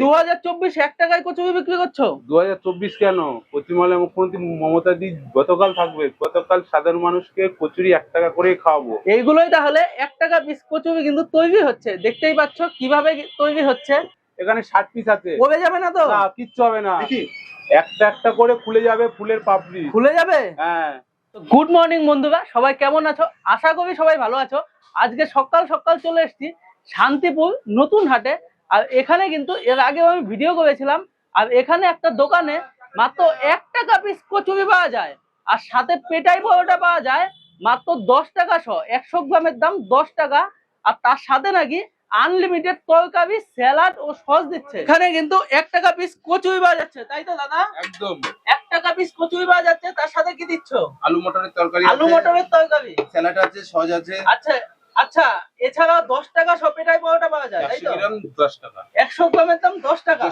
দু হাজার চব্বিশ এক টাকায় কচুরি বিক্রি করছ? দু হাজার চব্বিশ কেন? পশ্চিমবাংলার মুখ্যমন্ত্রী মমতা দি গতকাল থাকবে। গতকাল সাধারণ মানুষকে কচুরি এক টাকা করে খাওয়াবো। এইগুলোই তাহলে এক টাকা পিস কচুরি কিন্তু তৈরি হচ্ছে। দেখতেই পাচ্ছ কীভাবে তৈরি হচ্ছে। এখানে ষাট পিস আছে। কমে যাবে না তো? না কিচ্ছু হবে না। একটা একটা করে খুলে যাবে ফুলের পাপড়ি। খুলে যাবে? হ্যাঁ। গুড মর্নিং বন্ধুরা সবাই কেমন আছো? আশা করি সবাই ভালো আছো। আজকে সকাল সকাল চলে এসেছি শান্তিপুর নতুন হাটে। আর এখানে কিন্তু এর আগেও আমি ভিডিও করেছিলাম আর এখানে একটা দোকানে মাত্র এক টাকা পিস কচুরি পাওয়া যায় আর সাথে পেটাই পরোটা পাওয়া যায় মাত্র দশ টাকা সহ একশো গ্রামের দাম দশ টাকা আর তার সাথে নাকি আনলিমিটেড তরকারি স্যালাড ও সস দিচ্ছে। এখানে কিন্তু এক টাকা পিস কচুরি পাওয়া যাচ্ছে তাই তো দাদা? একদম। এক টাকা পিস কচুরি পাওয়া যাচ্ছে তার সাথে কি দিচ্ছ? আলু মটরের তরকারি আলু মটরের তরকারি। স্যালাড আছে সস আছে। আচ্ছা আচ্ছা এছাড়া দশ টাকা সপেটাই পাওয়াটা পাওয়া যায় তাই তো? দশ টাকা। একশো গ্রামের দাম দশ টাকা।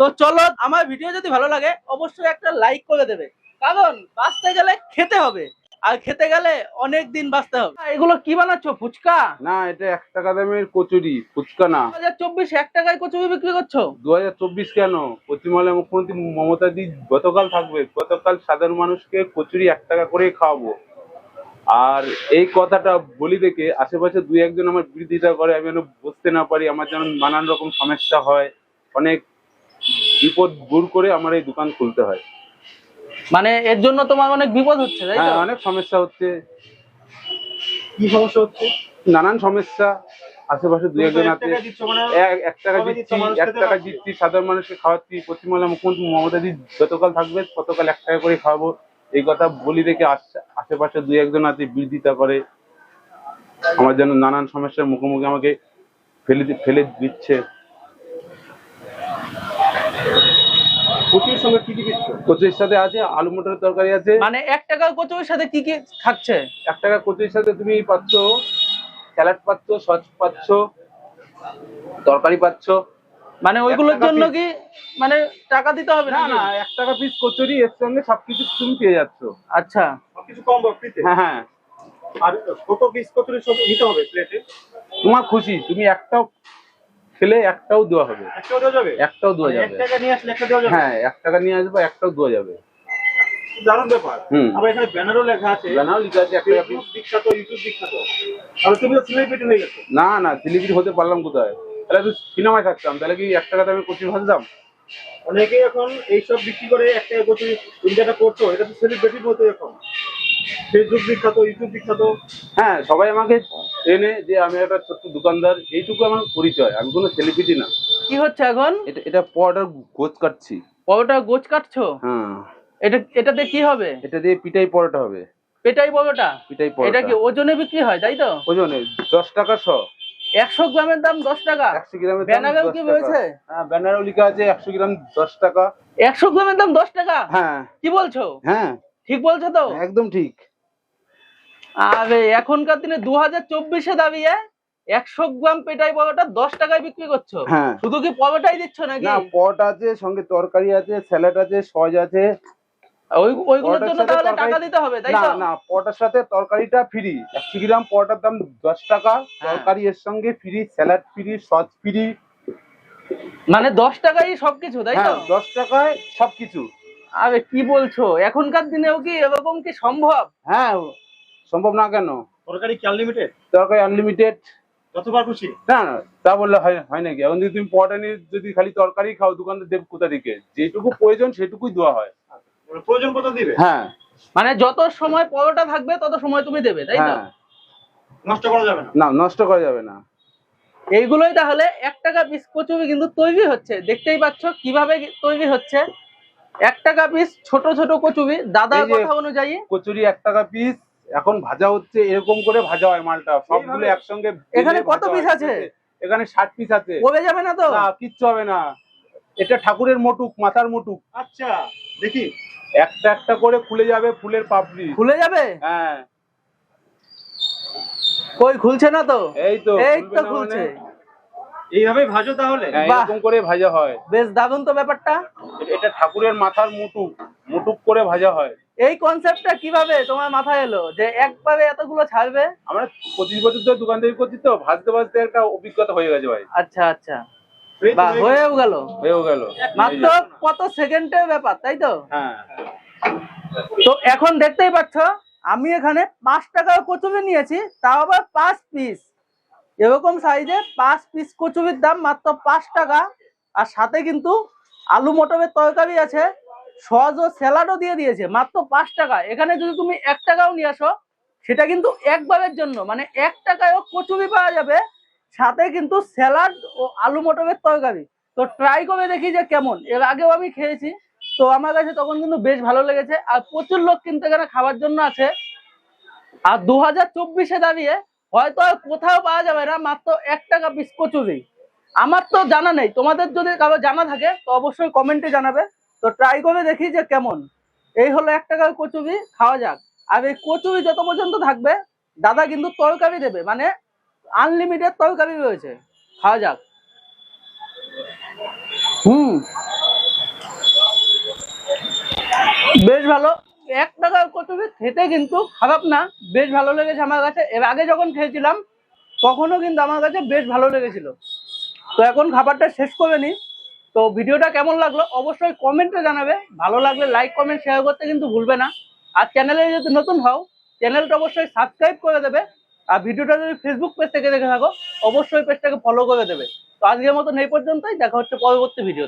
তো চলো আমার ভিডিও যদি ভালো লাগে অবশ্যই একটা লাইক করে দেবে। কারণ বাঁচতে গেলে খেতে হবে আর খেতে গেলে অনেক দিন বাঁচতে হবে। এগুলো কি বানাচ্ছো ফুচকা? না এটা এক টাকা দামের কচুরি ফুচকা না। দু হাজার চব্বিশ এক টাকায় কচুরি বিক্রি করছ? দু হাজার চব্বিশ কেন? পশ্চিমবাংলার মুখ্যমন্ত্রী মমতা দি গতকাল থাকবে গতকাল সাধারণ মানুষকে কচুরি এক টাকা করে খাওয়াবো। আর এই কথাটা বলি দেখে আশেপাশে দুই একজন আমার বিরোধিতা করে আমি যেন বুঝতে না পারি আমার যেন নানান রকম সমস্যা হয় অনেক বিপদ দূর করে আমার এই দোকান খুলতে হয়। মানে এর জন্য তোমার অনেক বিপদ হচ্ছে তাই হ্যাঁ অনেক সমস্যা হচ্ছে। কি সমস্যা হচ্ছে? নানান সমস্যা। আশেপাশে দুই একজন আছে। টাকা দিচ্ছ মানে এক- এক টাকা দিচ্ছি এক টাকা দিচ্ছি সাধারণ মানুষকে খাওয়াচ্ছি। পশ্চিমবাংলার মুখ্যমন্ত্রী মমতা দি গতকাল থাকবে ততকাল এক টাকা করে খাওয়াবো? এই কথা বলি আশ- আশেপাশে দু একজন আছে বিরোধিতা করে। আমার যেন নানান সমস্যার মুখোমুখি আমাকে ফেলে ফেলে দিচ্ছে। কচুরির সঙ্গে কি কি দিচ্ছ? সাথে আছে আলু মটরের তরকারি আছে। মানে এক টাকার কচুরির সাথে কি কি থাকছে এক টাকা কচুরির সাথে তুমি পাচ্ছ স্যালাড পাচ্ছ সস পাচ্ছ তরকারি পাচ্ছ। মানে ওইগুলোর জন্য কি মানে টাকা দিতে হবে না না এক টাকা পিস কচুরি এর সঙ্গে সবকিছু তুমি পেয়ে যাচ্ছ। আচ্ছা। সবকিছু কম ফ্রিতে হ্যাঁ হ্যাঁ। আর কত পিস কচুরি সব নিতে হবে প্লেটে তোমার খুশি তুমি একটাও খেলে একটাও দেওয়া হবে। একটাও দেওয়া যাবে? একটাও দেওয়া মানে এক যাবে। টাকা নিয়ে আসলে একটা দেওয়া যাবে? হ্যাঁ এক টাকা নিয়ে আসব একটাও দেওয়া যাবে। দারুণ ব্যাপার। আবার এখানে ব্যানারও লেখা আছে। জানাও লিখা আছে এক ফেসবুক বিখ্যাত ইউটিউব বিখ্যাত। আর তুমি তো সেলিব্রিটি হয়ে গেছো। না না সিলিগুড়ি হতে পারলাম কোথায়? তাহলে তো সিনেমায় থাকতাম তাহলে কি এক টাকা দামে কচুরি ভাজতাম অনেকেই এখন এইসব বিক্রি করে এক টাকা কচুরি তুমি যেটা করছ এটা তো সেলিব্রিটির মতো এখন। ফেসবুক বিখ্যাত ইউটিউব বিখ্যাত। হ্যাঁ সবাই আমাকে চেনে যে আমি একটা ছোট্ট দোকানদার এইটুকু আমার পরিচয় আমি কোনো সেলিব্রিটি না। কি হচ্ছে এখন? এটা এটা পরোটার গোছ কাটছি। পরোটা গোছ কাটছো? হ্যাঁ। এটা এটাতে কি হবে? এটা দিয়ে পিঠাই পরোটা হবে। পেটাই পরোটা? পিঠাই এটা কি ওজনে বিক্রি হয় তাই তো? ওজনে দশ টাকা শ। একশো গ্রামের দাম দশ টাকা। একশো গ্রামের ব্যানারেও কি। রয়েছে? হ্যাঁ ব্যানারেও লেখা আছে একশো গ্রাম দশ টাকা। একশো গ্রামের দাম দশ টাকা? হ্যাঁ। কি বলছো? হ্যাঁ। ঠিক বলছো তো? একদম ঠিক। আরে এখনকার দিনে দু হাজার চব্বিশে দাঁড়িয়ে একশো গ্রাম পেটাই পরোটা দশ টাকায় বিক্রি করছ। হ্যাঁ। শুধু কি পরোটাই দিচ্ছ নাকি? না পট আছে সঙ্গে তরকারি আছে স্যালাড আছে সজ আছে। ওইগুলোর জন্য তাহলে টাকা দিতে হবে তাই না না পটার সাথে তরকারিটা ফ্রি একশো গ্রাম পটার দাম দশ টাকা হ্যাঁ। তরকারি এর সঙ্গে free salad free sauce free মানে দশ টাকাই সবকিছু তাই তো? হ্যাঁ দশ টাকায় সবকিছু। আরে কি বলছো? এখনকার দিনেও কি এরকম কি সম্ভব? হ্যাঁ সম্ভব না কেন? তরকারি কি আনলিমিটেড তরকারি আনলিমিটেড যতবার খুশি। না না তা বললে হয় হয় নাকি? এখন যদি তুমি পটা নিয়ে যদি খালি তরকারি খাও দোকানদার দেব কোথা থেকে? যেটুকু প্রয়োজন সেটুকুই দেওয়া হয়। প্রয়োজন কত দিবে? হ্যাঁ। মানে যত সময় পরোটা থাকবে তত সময় তুমি দেবে তাই তো? হ্যাঁ। নষ্ট করা যাবে না। না নষ্ট করা যাবে না। এইগুলোই তাহলে এক টাকা পিস কচুরি কিন্তু তৈরি হচ্ছে। দেখতেই পাচ্ছ কীভাবে তৈরি হচ্ছে। এক টাকা পিস ছোট ছোট কচুরি দাদার কথা অনুযায়ী। কচুরি এক টাকা পিস এখন ভাজা হচ্ছে এরকম করে ভাজা হয় মালটা। সবগুলো একসঙ্গে এখানে কত পিস আছে? এখানে ষাট পিস আছে। কমে যাবে না তো? না কিচ্ছু হবে না। এটা ঠাকুরের মোটুক মাথার মোটুক। আচ্ছা দেখি। একটা একটা করে খুলে যাবে ফুলের পাপড়ি। খুলে যাবে? হ্যাঁ। কই খুলছে না তো? এই তো এই তো খুলছে। মানে? এইভাবে ভাজো তাহলে? হ্যাঁ, এরকম করে ভাজা হয়। বেশ দারুণ তো ব্যাপারটা। এটা ঠাকুরের মাথার মুটুক মুটুক করে ভাজা হয়। এই কনসেপ্টটা কীভাবে তোমার মাথায় এলো? যে একবারে এতগুলো ছাড়বে? আমরা পঁচিশ বছর ধরে দোকানদারি করছি তো ভাজতে ভাজতে একটা অভিজ্ঞতা হয়ে গেছে ভাই। আচ্ছা আচ্ছা। বা হয়েও গেল। হয়েও গেল। মাত্র কত সেকেন্ডের ব্যাপার তাই তো? হ্যাঁ। তো এখন দেখতেই পাচ্ছ আমি এখানে পাঁচ টাকার কচুরি নিয়েছি তাও আবার পাঁচ পিস এরকম সাইজে পাঁচ পিস কচুরির দাম মাত্র পাঁচ টাকা। আর সাথে কিন্তু আলু মটরের তরকারি আছে সস ও স্যালাডও দিয়ে দিয়েছে মাত্র পাঁচ টাকা। এখানে যদি তুমি এক টাকাও নিয়ে আসো সেটা কিন্তু একবারের জন্য মানে এক টাকায়ও কচুরি পাওয়া যাবে সাথে কিন্তু স্যালাড ও আলু মটরের তরকারি। তো ট্রাই করে দেখি যে কেমন। এর আগেও আমি খেয়েছি। তো আমার কাছে তখন কিন্তু বেশ ভালো লেগেছে। আর প্রচুর লোক কিন্তু এখানে খাওয়ার জন্য আছে। আর দু হাজার চব্বিশে দাঁড়িয়ে হয়তো আর কোথাও পাওয়া যাবে না, মাত্র এক টাকা পিস কচুরি আমার তো জানা নেই। তোমাদের যদি কারও জানা থাকে, তো অবশ্যই কমেন্টে জানাবে। তো ট্রাই করে দেখি যে কেমন। এই হলো এক টাকার কচুরি, খাওয়া যাক। আর এই কচুরি যত পর্যন্ত থাকবে, দাদা কিন্তু তরকারি দেবে। মানে আনলিমিটেড তরকারি রয়েছে। খাওয়া যাক। হুম। বেশ ভালো। এক টাকার কচুরি খেতে কিন্তু খারাপ না, বেশ ভালো লেগেছে আমার কাছে। এর আগে যখন খেয়েছিলাম, তখনও কিন্তু আমার কাছে বেশ ভালো লেগেছিল। তো এখন খাবারটা শেষ করে নি তো ভিডিওটা কেমন লাগল অবশ্যই কমেন্টে জানাবে। ভালো লাগলে লাইক, কমেন্ট শেয়ার করতে কিন্তু ভুলবে না। আর চ্যানেলে যদি নতুন হও, চ্যানেলটা অবশ্যই সাবস্ক্রাইব করে দেবে। আর ভিডিওটা যদি ফেসবুক পেজ থেকে দেখে থাকো, অবশ্যই পেজটাকে ফলো করে দেবে। তো আজকের মতন এই পর্যন্তই, দেখা হচ্ছে পরবর্তী ভিডিও